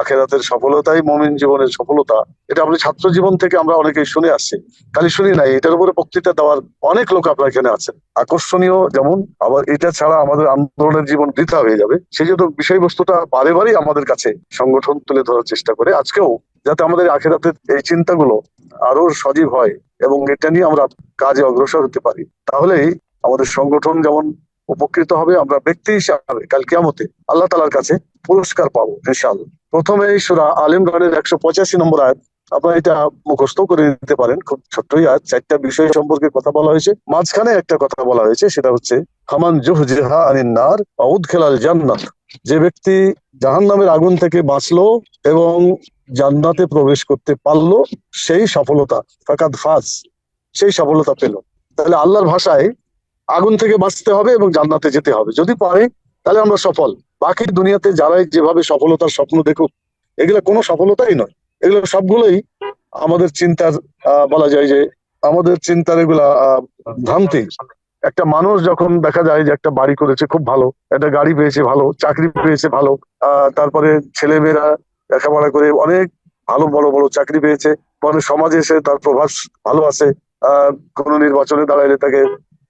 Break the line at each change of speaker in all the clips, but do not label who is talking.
আখেরাতের সফলতাই মমিন জীবনের সফলতা। এটা আপনি ছাত্র জীবন থেকে আমরা অনেকেই শুনে আসছি। খালি শুনি নাই, এটার উপরে বক্তৃতা দেওয়ার অনেক লোক আপনার এখানে আছেন। আকর্ষণীয় যেমন, আবার এটা ছাড়া আমাদের আন্দোলনের জীবন বৃথা হয়ে যাবে। সেই জন্য বিষয়বস্তুটা বারে বারেই আমাদের কাছে সংগঠন তুলে ধরার চেষ্টা করে। আজকেও যাতে আমাদের আখেরাতের এই চিন্তাগুলো আরও সজীব হয় এবং এটা নিয়ে আমরা কাজে অগ্রসর হতে পারি। তাহলেই আমাদের সংগঠন যেমন উপকৃত হবে, আমরা ব্যক্তি হিসাবে কাল কিয়ামতে আল্লাহ তালার কাছে পুরস্কার পাবো, ইনশাআল্লাহ। প্রথমে সুরা আল ইমরানের একশো পঁচাশি নম্বর আয়াত। আপনারা এটা মুখস্থ করে দিতে পারেন। খুব ছোট্টই আয়াত, চারটা বিষয় সম্পর্কে কথা বলা হয়েছে। মাঝখানে একটা কথা বলা হয়েছে, সেটা হচ্ছে, হামান জুহ জেহা আনিন নার আউদ খেলাল জান্নাত। যে ব্যক্তি জাহান নামের আগুন থেকে বাঁচলো এবং জান্নাতে প্রবেশ করতে পারল, সেই সফলতা, ফাকাদ ফাজ, সেই সফলতা পেল। তাহলে আল্লাহর ভাষায় আগুন থেকে বাঁচতে হবে এবং জান্নাতে যেতে হবে। যদি পারে তাহলে আমরা সফল। বাকি দুনিয়াতে যারাই যেভাবে সফলতার স্বপ্ন দেখুক, এগুলো কোনো সফলতাই নয়। এগুলো সবগুলোই আমাদের চিন্তার বলা যায় যে আমাদের চিন্তার এগুলা ভ্রান্তি। একটা মানুষ যখন দেখা যায় যে একটা বাড়ি করেছে খুব ভালো, একটা গাড়ি পেয়েছে ভালো, চাকরি পেয়েছে ভালো তারপরে ছেলেমেয়েরা লেখাপড়া করে অনেক ভালো বড় বড় চাকরি পেয়েছে মানে সমাজে এসে তার প্রভাব ভালো আছে, আহ, কোনো নির্বাচনে দাঁড়াইলে তাকে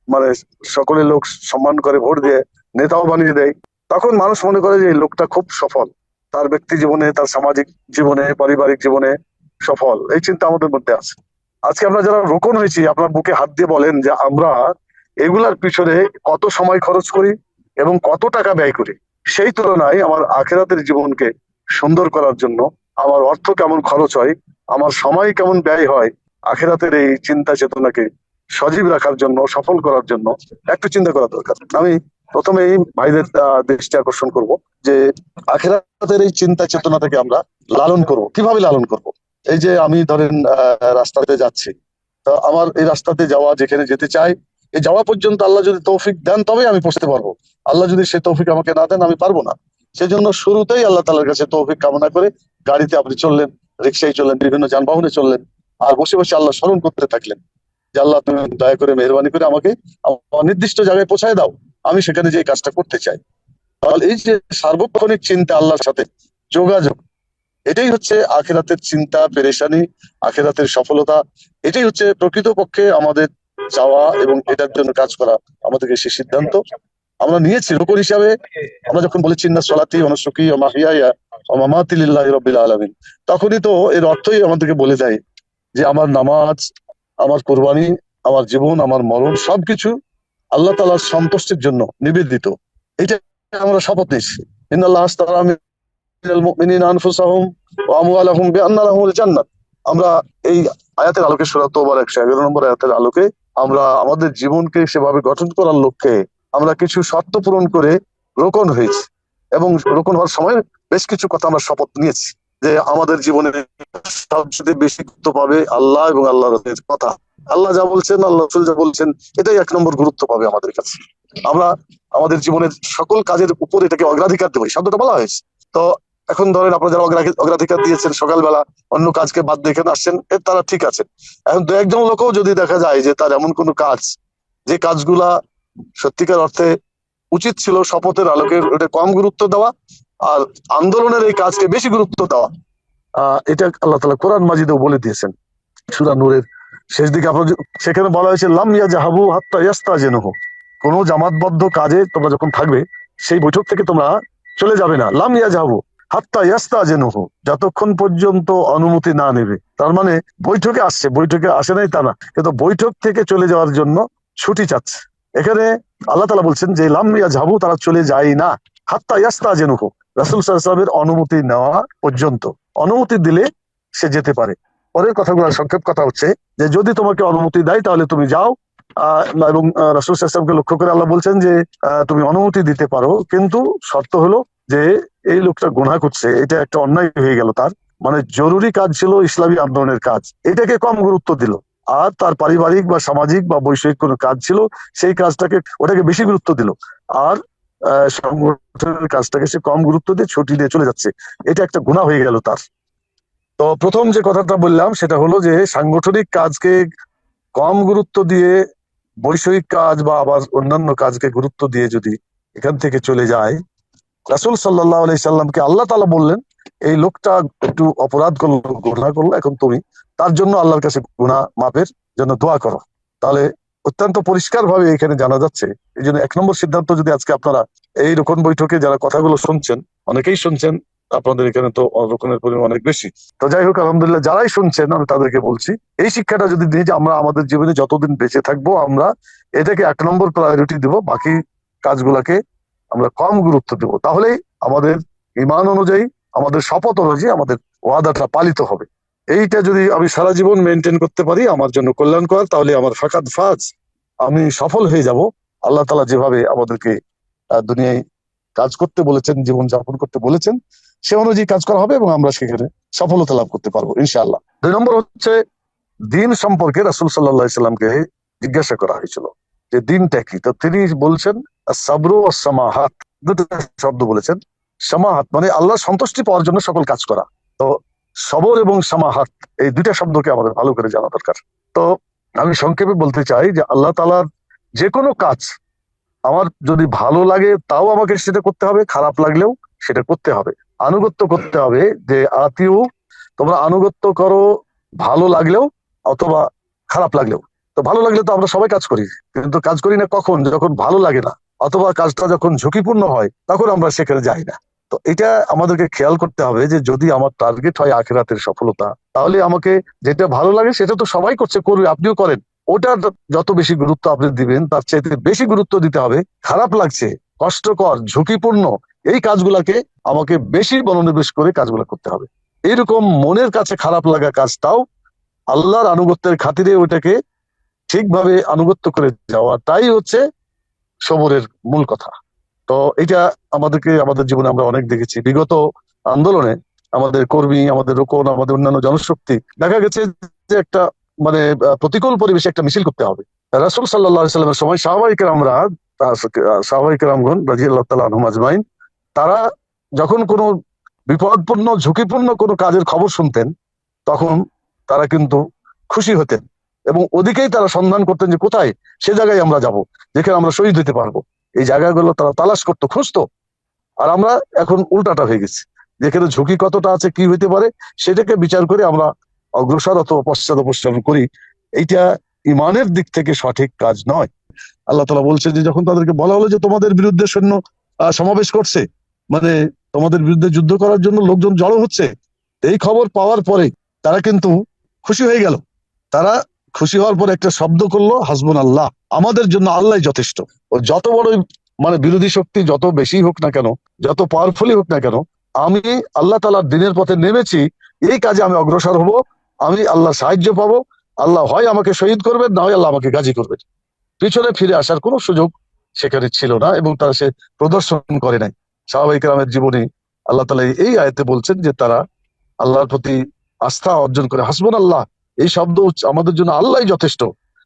মানে সকলের লোক সম্মান করে ভোট দিয়ে নেতাও বানিয়ে দেয়। তখন মানুষ মনে করে যে লোকটা খুব সফল। তার ব্যক্তি জীবনে, তার সামাজিক জীবনে, পারিবারিক জীবনে সফল। এই চিন্তা আমাদের মধ্যে আছে। আজকে আমরা যারা রোকন হয়েছি, আপনার বুকে হাত দিয়ে বলেন যে, আমরা এগুলার পিছনে কত সময় খরচ করি এবং কত টাকা ব্যয় করি, সেই তুলনায় আমার আখেরাতের জীবনকে সুন্দর করার জন্য আমার অর্থ কেমন খরচ হয়, আমার সময় কেমন ব্যয় হয়, আখেরাতের এই চিন্তা চেতনাকে সজীব রাখার জন্য, সফল করার জন্য একটু চিন্তা করা দরকার। আমি প্রথমে এই ভাইদের দৃষ্টি আকর্ষণ করব যে আখেরাতের এই চিন্তা চেতনাটাকে আমরা লালন করব। কীভাবে লালন করব? এই যে আমি ধরেন রাস্তাতে যাচ্ছি, তো আমার এই রাস্তাতে যাওয়া, যেখানে যেতে চাই এই যাওয়া পর্যন্ত আল্লাহ যদি তৌফিক দেন, তবেই আমি পৌঁছতে পারব। আল্লাহ যদি সে তৌফিক আমাকে না দেন, আমি পারব না। সেজন্য শুরুতেই আল্লাহ তালার কাছে তৌফিক কামনা করে গাড়িতে আপনি চললেন, রিক্সায় চললেন, বিভিন্ন যানবাহনে চললেন, আর বসে বসে আল্লাহ স্মরণ করতে থাকলেন যে আল্লাহ তুমি দয়া করে মেহরবানি করে আমাকে আমার নির্দিষ্ট জায়গায় পৌঁছায় দাও। আমি সেখানে যে কাজটা করতে চাই। তাহলে এই যে সার্বক্ষণিক চিন্তা আল্লাহর সাথে, যোগাযোগ, এটাই হচ্ছে আখেরাতের চিন্তা, পেরেশানি, আখেরাতের সফলতা, এটাই হচ্ছে প্রকৃতপক্ষে আমাদের চাওয়া এবং এটার জন্য কাজ করা আমাদেরকে সে সিদ্ধান্ত। আমরা নিয়েছি রুকুন হিসাবে, আমরা যখন বলেছি না সলাতি অনুসুকি ও মাহিয়া ও মামাতিল্লাহ রবিল আলমিন। তখনই তো এর অর্থই আমাদেরকে বলে দেয় যে, আমার নামাজ, আমার কোরবানি, আমার জীবন, আমার মরণ সবকিছু আল্লাহ তালার সন্তুষ্টির জন্য নিবেদিত। এটা আমরা শপথ নিচ্ছি। মিনাল আনফুসাহুম জান্নাত। আমরা এই আয়াতের আলোকে সূরা তোবার 111 নম্বর আয়াতের আলোকে আমরা আমাদের জীবনকে সেভাবে গঠন করার লক্ষ্যে আমরা কিছু শর্ত পূরণ করে রোকন হয়েছি। এবং রোকন হওয়ার সময় বেশ কিছু কথা আমরা শপথ নিয়েছি। যে আমাদের জীবনে সবচেয়ে বেশি গুরুত্ব পাবে আল্লাহ এবং আল্লাহ রসুলের কথা। আল্লাহ যা বলছেন, আল্লাহ রসুল যা বলছেন, এটাই এক নম্বর গুরুত্ব পাবে আমাদের কাছে। আমরা আমাদের জীবনের সকল কাজের উপর এটাকে অগ্রাধিকার দেবো শব্দটা বলা হয়েছে। তো এখন ধরেন আপনারা যারা অগ্রা- অগ্রাধিকার দিয়েছেন সকালবেলা, অন্য কাজকে বাদ দেখে আসছেন তারা ঠিক আছে। এখন দু একজন লোকও যদি দেখা যায় যে তার এমন কোনো কাজ, যে কাজগুলা সত্যিকার অর্থে উচিত ছিল শপথের আলোকে ওটা কম গুরুত্ব দেওয়া আর আন্দোলনের এই কাজকে বেশি গুরুত্ব দেওয়া, আহ, এটা আল্লাহ তালা কোরআন মাজিদেও বলে দিয়েছেন। সুরা নূরের শেষ দিকে আপনার সেখানে বলা হয়েছে, লাম ইয়া জাহাবু হাত্তা ইয়াস্তা জেনহ কোন জামাতবদ্ধ কাজে তোমরা যখন থাকবে, সেই বৈঠক থেকে তোমরা চলে যাবে না। লাম ইয়া জাহাবু হাত্তা ইয়াস্তা জেনহ যতক্ষণ পর্যন্ত অনুমতি না নেবে। তার মানে বৈঠকে আসছে, বৈঠকে আসে নাই তা না। কিন্তু বৈঠক থেকে চলে যাওয়ার জন্য ছুটি চাচ্ছে। এখানে আল্লাহ তালা বলছেন যে, লাম ইয়া জাহাবু তারা চলে যায় না। হাত্তা ইয়াস্তা জেনুহ রাসুল সাল্লামের অনুমতি নেওয়া পর্যন্ত। অনুমতি দিলে সে যেতে পারে। পরের কথাগুলো সংক্ষেপ কথা হচ্ছে যে, যদি তোমাকে অনুমতি দেয়, তাহলে তুমি যাও। এবং রাসূল সাল্লামকে লক্ষ্য করে আল্লাহ বলছেন যে তুমি অনুমতি দিতে পারো, কিন্তু শর্ত হলো যে, এই লোকটা গুনাহ করছে, এটা একটা অন্যায় হয়ে গেল তার। মানে জরুরি কাজ ছিল ইসলামী আন্দোলনের কাজ। এটাকে কম গুরুত্ব দিল। আর তার পারিবারিক বা সামাজিক বা বৈষয়িক কোনো কাজ ছিল, সেই কাজটাকে, ওটাকে বেশি গুরুত্ব দিল। আর সংগঠনের কাজটাকে সে কম গুরুত্ব দিয়ে ছুটি দিয়ে চলে যাচ্ছে। এটা একটা গুণা হয়ে গেল তার। তো প্রথম যে কথাটা বললাম, সেটা হলো যে সাংগঠনিক কাজকে কম গুরুত্ব দিয়ে বৈষয়িক কাজ বা আবার অন্যান্য কাজকে গুরুত্ব দিয়ে যদি এখান থেকে চলে যায়, রাসুল সাল্লাহ আলাই সাল্লামকে আল্লাহ তালা বললেন, এই লোকটা একটু অপরাধ করল গুণা করল, এখন তুমি তার জন্য আল্লাহর কাছে গুণা মাপের জন্য দোয়া করো। তাহলে অত্যন্ত পরিষ্কার ভাবে এখানে জানা যাচ্ছে। এই জন্য এক নম্বর সিদ্ধান্ত যদি আজকে আপনারা এই রকম বৈঠকে যারা কথাগুলো শুনছেন, অনেকেই শুনছেন, আপনাদের এখানে তো রকমের পরিমাণ অনেক বেশি। তো যাই হোক, আলহামদুলিল্লাহ যারাই শুনছেন, আমি তাদেরকে বলছি, এই শিক্ষাটা যদি দিই যে আমরা আমাদের জীবনে যতদিন বেঁচে থাকব, আমরা এটাকে এক নম্বর প্রায়োরিটি দিব, বাকি কাজগুলাকে আমরা কম গুরুত্ব দেব। তাহলেই আমাদের ইমান অনুযায়ী, আমাদের শপথ অনুযায়ী আমাদের ওয়াদাটা পালিত হবে। এইটা যদি আমি সারা জীবন মেনটেন করতে পারি আমার জন্য কল্যাণকর, তাহলে আমার ফাঁকাত ফাজ, আমি সফল হয়ে যাব। আল্লাহ তালা যেভাবে আমাদেরকে দুনিয়ায় কাজ করতে বলেছেন, জীবন যাপন করতে বলেছেন, সে অনুযায়ী কাজ করা হবে এবং আমরা সেখানে সফলতা লাভ করতে পারব, ইনশাআল্লাহ। দুই নম্বর হচ্ছে, দিন সম্পর্কে রাসুল সাল্লাহ সাল্লামকে জিজ্ঞাসা করা হয়েছিল যে দিনটা কি? তো তিনি বলছেন সাবরু ও সামাহাত দুটো শব্দ বলেছেন। সামাহাত মানে আল্লাহ সন্তুষ্টি পাওয়ার জন্য সকল কাজ করা। তো সবর এবং সামাহাত, এই দুইটা শব্দকে আমাদের ভালো করে জানা দরকার। তো আমি সংক্ষেপে বলতে চাই যে আল্লাহ তালার যে কোনো কাজ আমার যদি ভালো লাগে তাও আমাকে সেটা করতে হবে, খারাপ লাগলেও সেটা করতে হবে। আনুগত্য করতে হবে যে আত্মীয় তোমরা আনুগত্য করো, ভালো লাগলেও অথবা খারাপ লাগলেও। তো ভালো লাগলে তো আমরা সবাই কাজ করি, কিন্তু কাজ করি না কখন? যখন ভালো লাগে না, অথবা কাজটা যখন ঝুঁকিপূর্ণ হয়, তখন আমরা সেখানে যাই না। তো এটা আমাদেরকে খেয়াল করতে হবে যে যদি আমার টার্গেট হয় আখেরাতের সফলতা, তাহলে আমাকে যেটা ভালো লাগে সেটা তো সবাই করছে করবে আপনিও করেন। ওটা যত বেশি গুরুত্ব আপনি দিবেন, তার চাইতে বেশি গুরুত্ব দিতে হবে। খারাপ লাগছে, কষ্টকর, ঝুঁকিপূর্ণ, এই কাজগুলাকে আমাকে বেশি মনোনিবেশ করে কাজগুলো করতে হবে। এইরকম মনের কাছে খারাপ লাগা কাজটাও আল্লাহর আনুগত্যের খাতিরে ওটাকে ঠিকভাবে আনুগত্য করে যাওয়া, তাই হচ্ছে সবরের মূল কথা। তো এটা আমাদেরকে, আমাদের জীবনে আমরা অনেক দেখেছি। বিগত আন্দোলনে আমাদের কর্মী, আমাদের রোকন, আমাদের অন্যান্য জনশক্তি দেখা গেছে যে একটা মানে প্রতিকূল পরিবেশে একটা মিছিল করতে হবে। রাসুল সাল্লাহ সাল্লামের সময় স্বাভাবিকের আমরা স্বাভাবিক রামগণ রাজি তারা যখন কোনো বিপদপূর্ণ, ঝুঁকিপূর্ণ কোনো কাজের খবর শুনতেন, তখন তারা কিন্তু খুশি হতেন এবং ওদিকেই তারা সন্ধান করতেন যে কোথায়, সে জায়গায় আমরা যাব, যেখানে আমরা শহীদ হতে পারব। এই জায়গাগুলো তারা তালাশ করতো, খুঁজতো। আর আমরা এখন উল্টাটা হয়ে গেছি। যেখানে ঝুঁকি কতটা আছে, কি হইতে পারে, সেটাকে বিচার করে আমরা অগ্রসর অথবা পশ্চাৎ অপসারণ করি। এইটা ইমানের দিক থেকে সঠিক কাজ নয়। আল্লাহ তালা বলছে যে, যখন তাদেরকে বলা হলো যে, তোমাদের বিরুদ্ধে সৈন্য সমাবেশ করছে মানে তোমাদের বিরুদ্ধে যুদ্ধ করার জন্য লোকজন জড়ো হচ্ছে, এই খবর পাওয়ার পরে তারা কিন্তু খুশি হয়ে গেল। তারা খুশি হওয়ার পর একটা শব্দ করল হাসবুন আল্লাহ আমাদের জন্য আল্লাহ যথেষ্ট। যত বড় মানে বিরোধী শক্তি যত বেশি হোক না কেন, যত পাওয়ারফুলি হোক না কেন, আমি আল্লাহ তালার দিনের পথে নেমেছি, এই কাজে আমি অগ্রসর হব, আমি আল্লাহ সাহায্য পাবো, আল্লাহ হয় আমাকে শহীদ করবেন, না হয় আল্লাহ আমাকে গাজী করবেন। পিছনে ফিরে আসার কোনো সুযোগ সেখানে ছিল না এবং তারা সে প্রদর্শন করে নাই। স্বাভাবিক রামের জীবনে আল্লাহ তালা এই আয়তে বলছেন যে তারা আল্লাহর প্রতি আস্থা অর্জন করে হাসবুন আল্লাহ এই শব্দ আমাদের জন্য আল্লাহ যথেষ্ট।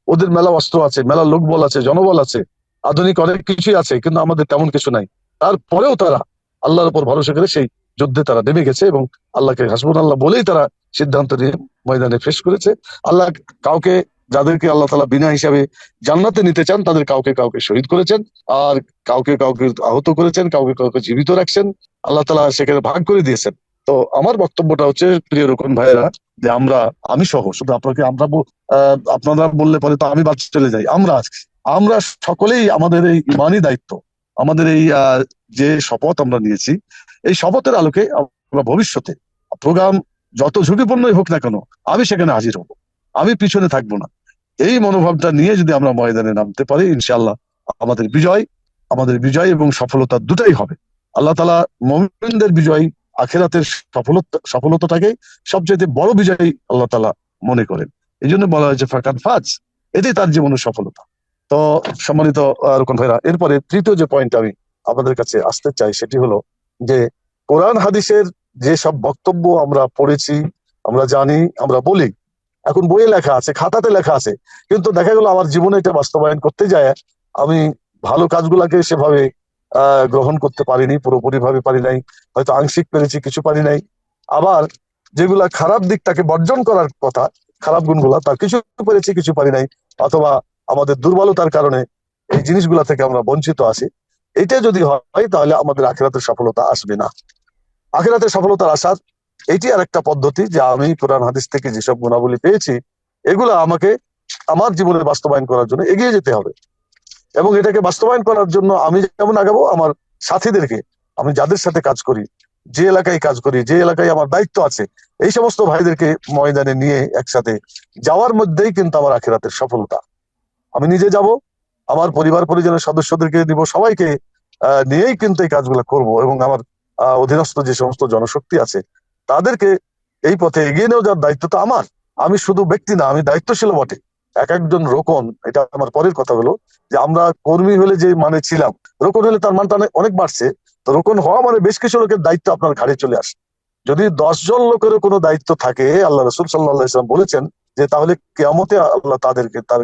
ওদের মেলা অস্ত্র আছে মেলা লোকবল আছে, জনবল আছে। আধুনিক অনেক কিছুই আছে, কিন্তু আমাদের তেমন কিছু নাই। তারপরেও তারা আল্লাহর উপর ভরসা করে সেই যুদ্ধে তারা নেমে গেছে এবং আল্লাহকে হাসবুন আল্লাহ বলেই তারা সিদ্ধান্ত নিয়ে ময়দানে ফেস করেছে। আল্লাহ কাউকে, যাদেরকে আল্লাহ তালা বিনা হিসাবে জান্নাতে নিতে চান, তাদের কাউকে কাউকে শহীদ করেছেন, আর কাউকে কাউকে আহত করেছেন, কাউকে কাউকে জীবিত রাখছেন, আল্লাহ তালা সেখানে ভাগ করে দিয়েছেন। তো আমার বক্তব্যটা হচ্ছে, প্রিয় রকম ভাইয়েরা, যে আমরা, আমি সহ, শুধু আপনাকে আমরা আপনারা বললে পরে তো আমি বাদ চলে যাই। আমরা আজকে আমরা সকলেই আমাদের এই ইমানই দায়িত্ব। আমাদের এই যে শপথ আমরা নিয়েছি, এই শপথের আলোকে আমরা ভবিষ্যতে প্রোগ্রাম যত ঝুঁকিপূর্ণই হোক না কেন, আমি সেখানে হাজির হব। আমি পিছনে থাকব না। এই মনোভাবটা নিয়ে যদি আমরা ময়দানে নামতে পারি, ইনশাআল্লাহ আমাদের বিজয় আমাদের বিজয় এবং সফলতা দুটাই হবে। আল্লাহ তালা মোমিনদের বিজয়, আখেরাতের সফলতা, সফলতাটাকে সবচেয়ে বড় বিজয়ী আল্লাহ তালা মনে করেন। এই জন্য বলা হয়েছে ফাকান ফাজ। এটাই তার জীবনের সফলতা। তো সম্মানিত রুকন ভাইরা, এরপরে তৃতীয় যে পয়েন্ট আমি আপনাদের কাছে আসতে চাই সেটি হলো যে কোরআন হাদিসের যে সব বক্তব্য আমরা পড়েছি, আমরা জানি, আমরা বলি, এখন বইয়ে লেখা আছে, খাতাতে লেখা আছে, কিন্তু দেখা গেল আমার জীবনে এটা বাস্তবায়ন করতে যায়, আমি ভালো কাজগুলাকে সেভাবে গ্রহণ করতে পারিনি পুরোপুরি ভাবে পারি নাই, হয়তো আংশিক পেরেছি, কিছু পারি নাই, আবার যেগুলা খারাপ দিকটাকে বর্জন করার কথা, খারাপ গুণগুলা, তার কিছু পেরেছি, কিছু পারি নাই, অথবা আমাদের দুর্বলতার কারণে এই জিনিসগুলা থেকে আমরা বঞ্চিত আছি। এটা যদি হয়, তাহলে আমাদের আখেরাতের সফলতা আসবে না। আখেরাতের সফলতার আসার এটি আর একটা পদ্ধতি যে আমি কোরআন হাদিস থেকে যেসব গুণাবলী পেয়েছি, এগুলো আমাকে আমার জীবনে বাস্তবায়ন করার জন্য এগিয়ে যেতে হবে। এবং এটাকে বাস্তবায়ন করার জন্য আমি যেমন আগাবো, আমার সাথীদেরকে, আমি যাদের সাথে কাজ করি, যে এলাকায় কাজ করি, যে এলাকায় আমার দায়িত্ব আছে, এই সমস্ত ভাইদেরকে ময়দানে নিয়ে একসাথে যাওয়ার মধ্যেই কিন্তু আমার আখেরাতের সফলতা। আমি নিজে যাব, আমার পরিবার পরিজনের সদস্যদেরকে দিব, সবাইকে নিয়েই কিন্তু এই কাজগুলো করব এবং আমার অধীনস্থ যে সমস্ত জনশক্তি আছে, তাদেরকে এই পথে এগিয়ে নেওয়ার যার দায়িত্ব তো আমার। আমি শুধু ব্যক্তি না, আমি দায়িত্বশীল বটে। এক একজন রোকন, এটা আমার পরের কথা হলো, যে আমরা কর্মী হলে যে মানে ছিলাম, রোকন হলে তার মানটা অনেক বাড়ছে। তো রোকন হওয়া মানে বেশ কিছু লোকের দায়িত্ব আপনার ঘাড়ে চলে আসে। যদি দশজন লোকেরও কোনো দায়িত্ব থাকে, আল্লাহ রসুল সাল্লাহ ইসলাম বলেছেন যে তাহলে কেয়ামতে আল্লাহ তাদেরকে, তার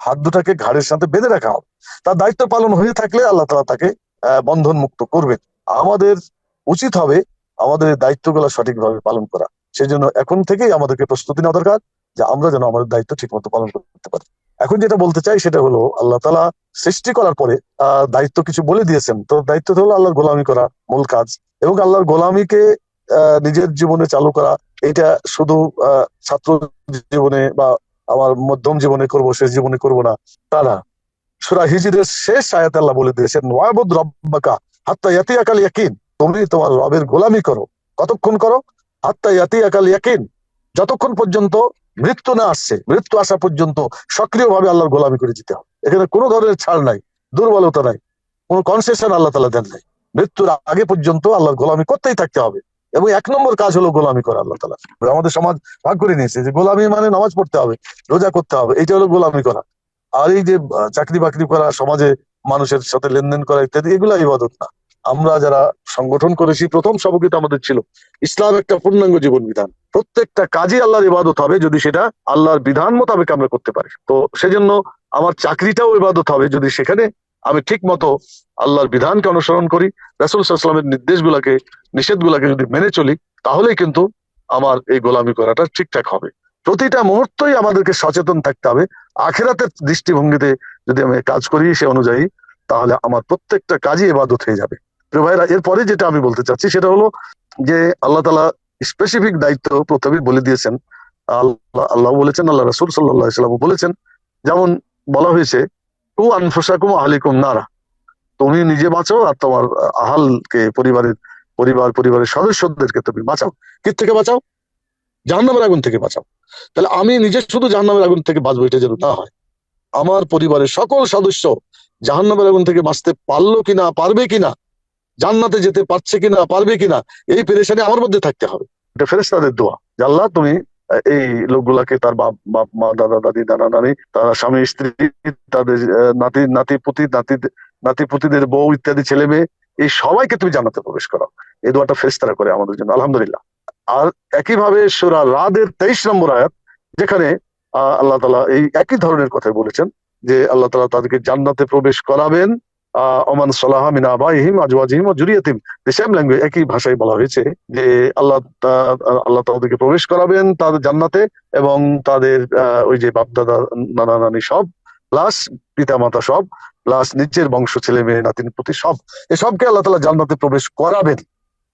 হাত দুটাকে ঘাড়ের সাথে বেঁধে রাখা হবে। তার দায়িত্ব পালন হয়ে থাকলে আল্লাহ তালা তাকে বন্ধন মুক্ত করবেন। আমাদের উচিত হবে আমাদের এই দায়িত্বগুলো সঠিকভাবে পালন করা। সেজন্য এখন থেকেই আমাদেরকে প্রস্তুতি নেওয়া দরকার যে আমরা যেন আমাদের দায়িত্ব ঠিক মতো পালন করতে পারি। এখন যেটা বলতে চাই সেটা হলো, আল্লাহ তালা সৃষ্টি করার পরে দায়িত্ব কিছু বলে দিয়েছেন। তো দায়িত্ব হলো আল্লাহর গোলামি করা মূল কাজ। এবং আল্লাহর গোলামিকে নিজের জীবনে চালু করা এটা শুধু ছাত্র জীবনে বা আমার মধ্যম জীবনে করব, শেষ জীবনে করব না, তা না। সুরা হিজিরের শেষ আয়াত আল্লাহ বলে দিয়েছেন, ওয়াবুদ রব্বাকা হাত্তা ইয়াতিয়াকাল ইয়াকিন। তুমি তোমার রবের গোলামি করো, কতক্ষণ করো? হাত্তা ইয়াতিয়াকাল ইয়াকিন। যতক্ষণ পর্যন্ত মৃত্যু না আসছে, মৃত্যু আসা পর্যন্ত সক্রিয়ভাবে আল্লাহর গোলামি করে যেতে হবে। এখানে কোনো ধরনের ছাড় নাই, দুর্বলতা নাই, কোনো কনসেশন আল্লাহ তালা দেন নাই। মৃত্যুর আগে পর্যন্ত আল্লাহর গোলামি করতেই থাকতে হবে। এবং এক নম্বর কাজ হলো গোলামি করা আল্লাহ তালা আমাদের সমাজ ভাগ করে নিয়েছে যে গোলামি মানে নামাজ পড়তে হবে, রোজা করতে হবে, এইটা হলো গোলামি করা। আর এই যে চাকরি বাকরি করা, সমাজে মানুষের সাথে লেনদেন করা ইত্যাদি এগুলো ইবাদত না। আমরা যারা সংগঠন করেছি, প্রথম সবকিত আমাদের ছিল, ইসলাম একটা পূর্ণাঙ্গ জীবন বিধান প্রত্যেকটা কাজই আল্লাহর ইবাদত হবে যদি সেটা আল্লাহর বিধান মোতাবেক আমরা করতে পারি। তো সেজন্য আমার চাকরিটাও ইবাদত হবে যদি সেখানে আমি ঠিক মতো আল্লাহর বিধানকে অনুসরণ করি, রাসুল সাল্লামের নির্দেশগুলাকে, নিষেধগুলাকে যদি মেনে চলি, তাহলেই কিন্তু আমার এই গোলামি করাটা ঠিকঠাক হবে। প্রতিটা মুহূর্তই আমাদেরকে সচেতন থাকতে হবে। আখেরাতের দৃষ্টিভঙ্গিতে যদি আমি কাজ করি সে অনুযায়ী, তাহলে আমার প্রত্যেকটা কাজই এবাদত হয়ে যাবে। ভাইরা, এরপরে যেটা আমি বলতে চাচ্ছি, সেটা হলো যে আল্লাহ তালা স্পেসিফিক দায়িত্ব প্রথমেই বলে দিয়েছেন। আল্লাহ আল্লাহ বলেছেন, আল্লাহ রসুল সাল্লাহ বলেছেন। যেমন বলা হয়েছে কু আনফুসাকুম আহলিকুম নারা। তুমি নিজে বাঁচো আর তোমার আহালকে, পরিবারের পরিবার, পরিবারের সদস্যদেরকে তুমি বাঁচাও। কি থেকে বাঁচাও? জাহান্নামের আগুন থেকে বাঁচাও। তাহলে আমি নিজে শুধু জাহান্নামের আগুন থেকে বাঁচবো, এটা যেন না হয়। আমার পরিবারের সকল সদস্য জাহান্নামের আগুন থেকে বাঁচতে পারল কিনা, পারবে কিনা, জান্নাতে যেতে পারছে কিনা, পারবে কিনা, এই পেরেশানি আমার মধ্যে থাকতে হবে। এটা ফেরেস্তাদের দোয়া। আল্লাহ তুমি এই লোকগুলাকে তার বাপ বাপ, মা, দাদা, দাদি দাদা নানি, তারা স্বামী, স্ত্রী, তাদের নাতি নাতি, পুতি, নাতি নাতি, পুতিদের বউ ইত্যাদি ছেলে মেয়ে, এই সবাইকে তুমি জানাতে প্রবেশ করো। এই দোয়াটা ফেরেস্তারা করে আমাদের জন্য, আলহামদুলিল্লাহ। আর একইভাবে সুরা রাদের তেইশ নম্বর আয়াত, যেখানে আল্লাহ তালা এই একই ধরনের কথা বলেছেন যে আল্লাহ তালা তাদেরকে জান্নাতে প্রবেশ করাবেন। ওমান সালাহা মিন আবাইহিম আজওয়াজিহিম ওয়া জুরিয়াতিহিম দ্য সেম ল্যাঙ্গুয়েজ একই ভাষায় বলা হয়েছে যে আল্লাহ আল্লাহ তাদেরকে প্রবেশ করাবেন তাদের জান্নাতে এবং তাদের ওই যে বাপ দাদা নানা নানি সব প্লাস পিতা মাতা সব প্লাস নিজের বংশ, ছেলে মেয়ে নাতিন প্রতি সব, এ সবকে আল্লাহ তালা জান্নাতে প্রবেশ করাবেন।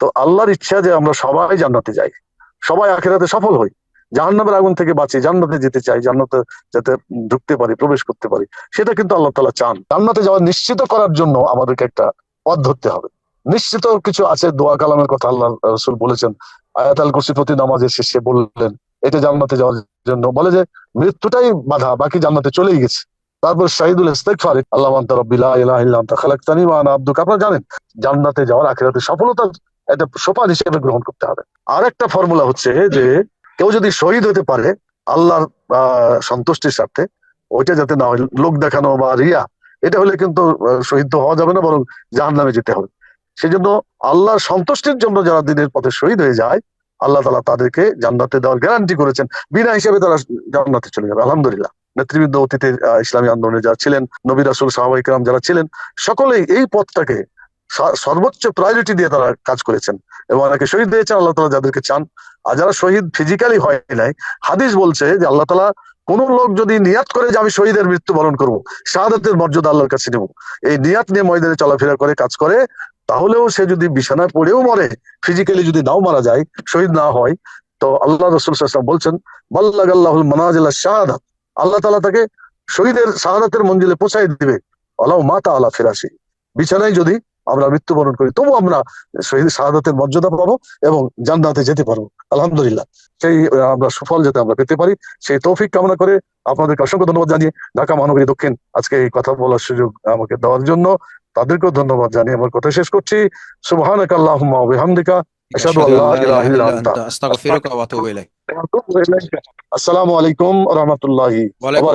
তো আল্লাহর ইচ্ছা যে আমরা সবাই জান্নাতে যাই, সবাই আখেরাতে সফল হই। জাহান্নামের আগুন থেকে বাঁচি, জান্নাতে যেতে চাই, জান্নাতে যাতে ঢুকতে পারি, প্রবেশ করতে পারি। সেটা কিন্তু আল্লাহ তালা চান। জান্নাতে যাওয়া নিশ্চিত করার জন্য আমাদেরকে একটা পথ ধরতে হবে। নিশ্চিত কিছু আছে, দোয়া কালামের কথা আল্লাহ রসুল বলেছেন। আয়াত আল কুরসি প্রতি নামাজের শেষে বললেন, এটা জান্নাতে যাওয়ার জন্য। বলে যে, মৃত্যুটাই বাধা, বাকি জান্নাতে চলেই গেছে। তারপর শাহিদুল ইস্তেগফার, আল্লাহ আনতা রাব্বিল ইলাহা ইল্লা আনতা খালাকতানি ওয়া আনা আবদুকা। আপনারা জানেন, জান্নাতে যাওয়ার আখিরাতে সফলতা একটা সোপান হিসেবে গ্রহণ করতে হবে। আর একটা ফর্মুলা হচ্ছে যে কেউ যদি শহীদ হতে পারে, আল্লাহর সন্তুষ্টির স্বার্থে, ওইটা যাতে না হয়, লোক দেখানো বা রিয়া, এটা হলে কিন্তু শহীদ হওয়া যাবে না, বরং জাহান নামে যেতে হবে। সেজন্য আল্লাহর সন্তুষ্টির জন্য যারা দিনের পথে শহীদ হয়ে যায়, আল্লাহ তালা তাদেরকে জান্নাতে দেওয়ার গ্যারান্টি করেছেন। বিনা হিসেবে তারা জান্নাতে চলে যাবে, আলহামদুলিল্লাহ। নেতৃবৃন্দ অতীতের ইসলামী আন্দোলনে যারা ছিলেন, নবী রাসুল সাহাবাইকরাম যারা ছিলেন, সকলেই এই পথটাকে সর্বোচ্চ প্রায়োরিটি দিয়ে তারা কাজ করেছেন এবং অনেকে শহীদ হয়েছেন আল্লাহ তালা যাদেরকে চান। আর যারা শহীদ ফিজিক্যালি হয় নাই, হাদিস বলছে যে আল্লাহ তালা কোন লোক যদি নিয়াত করে যে আমি শহীদের মৃত্যুবরণ করব, শাহাদাতের মর্যাদা আল্লাহর কাছে নেব। এই নিয়াত নিয়ে ময়দানে চলাফেরা করে, কাজ করে, তাহলেও সে যদি বিছানায় পড়েও মরে ফিজিক্যালি যদি নাও মারা যায়, শহীদ না হয়, তো আল্লাহ রসুল বলছেন বাল্লাহ আল্লাহুল মানাজিল্লাহ শাহাদাত আল্লাহ তালা তাকে শহীদের শাহাদাতের মঞ্জিলে পৌঁছাই দিবে। আল্লাহ মাতা আলা ফেরাসি বিছানায় যদি আমরা মৃত্যুবরণ করি। তবু আমরা শহীদ শাহাদাতের মর্যাদা পাবো এবং জান্নাতে যেতে পারব। আলহামদুলিল্লাহ। সেই আমরা সুফল যাতে আমরা পেতে পারি সেই তৌফিক কামনা করে আপনাদেরকে অসংখ্য ধন্যবাদ জানিয়ে ঢাকা মহানগরী দক্ষিণ আজকে এই কথা বলার সুযোগ আমাকে দেওয়ার জন্য তাদেরকেও ধন্যবাদ জানিয়ে আমার কথা শেষ করছি। সুবহানাক আল্লাহুম্মা ওয়া আলাইকুম ওয়া